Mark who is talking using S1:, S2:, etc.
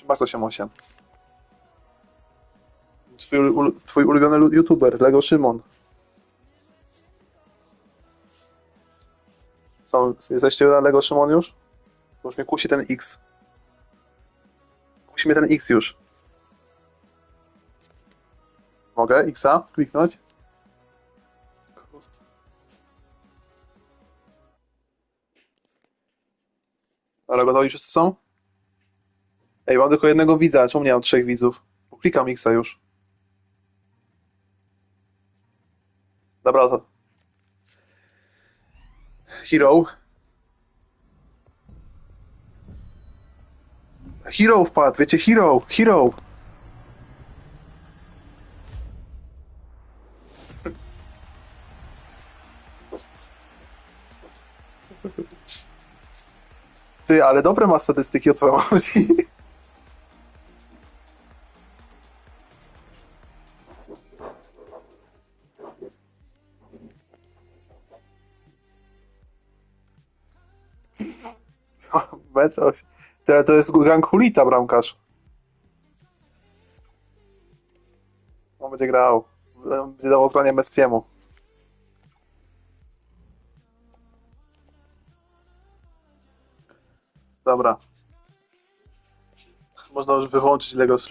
S1: Czy masz 8-8? Twój, twój ulubiony lu- youtuber, Lego Szymon. Są, jesteście na Lego Szymon już? Bo już mnie kusi ten X. Kusi mnie ten X już. Mogę Xa kliknąć? Ale gotowi wszyscy są? Ej, mam tylko jednego widza, czemu nie mam trzech widzów? Klikam Xa już. Dobra, to... Hero. Hero wpadł, wiecie, Hero, Hero. Ty, ale dobre ma statystyki, o co wam chodzi? Co? Metr Tyle to jest gang Hulita, bramkarz. On będzie grał. Będzie dawał zgranie Messiemu. Dobra. Można już wyłączyć Lego Stream.